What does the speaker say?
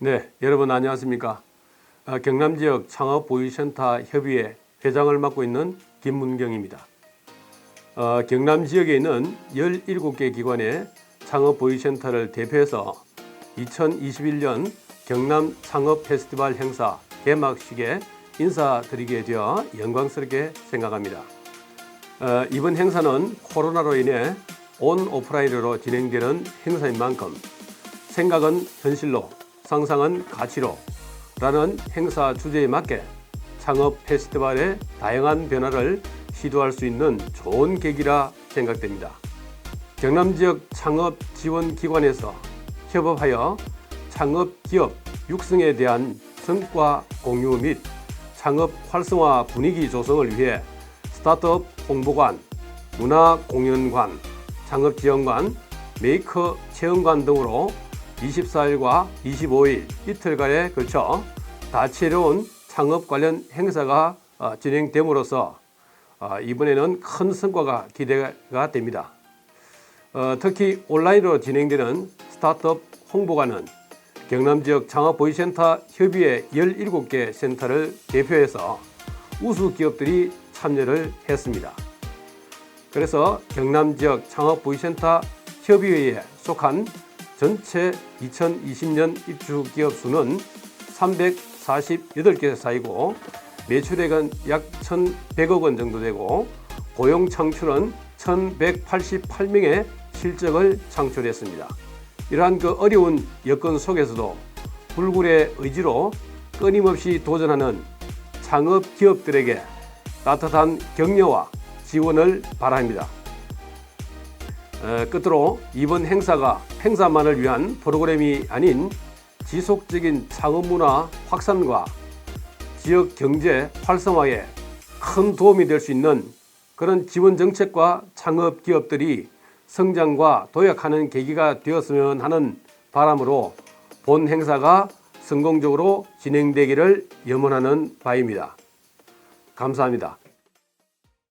네, 여러분 안녕하십니까? 아, 경남 지역 창업 보유센터 협의회 회장을 맡고 있는 김문경입니다. 어, 경남 지역에 있는 17개 기관의 창업 보유센터를 대표해서 2021년 경남 창업 페스티벌 행사 개막식에 인사드리게 되어 영광스럽게 생각합니다. 어, 이번 행사는 코로나로 인해 온 오프라인으로 진행되는 행사인 만큼 생각은 현실로, 상상은 가치로 라는 행사 주제에 맞게 창업 페스티벌의 다양한 변화를 시도할 수 있는 좋은 계기라 생각됩니다. 경남 지역 창업 지원 기관에서 협업하여 창업 기업 육성에 대한 성과 공유 및 창업 활성화 분위기 조성을 위해 스타트업 홍보관, 문화 공연관, 창업 지원관, 메이커 체험관 등으로 24일과 25일 이틀간에 걸쳐 다채로운 창업 관련 행사가 어, 진행됨으로써 어, 이번에는 큰 성과가 기대가 됩니다. 어, 특히 온라인으로 진행되는 스타트업 홍보관은 경남 지역 창업 보이센터 협의회 17개 센터를 대표해서 우수 기업들이 참여를 했습니다. 그래서 경남 지역 창업 보이센터 협의회에 속한 전체 2020년 입주 기업 수는 348개 사이고 매출액은 약 1,100억 원 정도 되고 고용 창출은 1,188명의 실적을 창출했습니다. 이러한 그 어려운 여건 속에서도 불굴의 의지로 끊임없이 도전하는 창업 기업들에게 따뜻한 격려와 지원을 바랍니다. 에, 끝으로 이번 행사가 행사만을 위한 프로그램이 아닌 지속적인 창업 문화 확산과 지역 경제 활성화에 큰 도움이 될 수 있는 그런 지원 정책과 창업 기업들이 성장과 도약하는 계기가 되었으면 하는 바람으로 본 행사가 성공적으로 진행되기를 염원하는 바입니다. 감사합니다.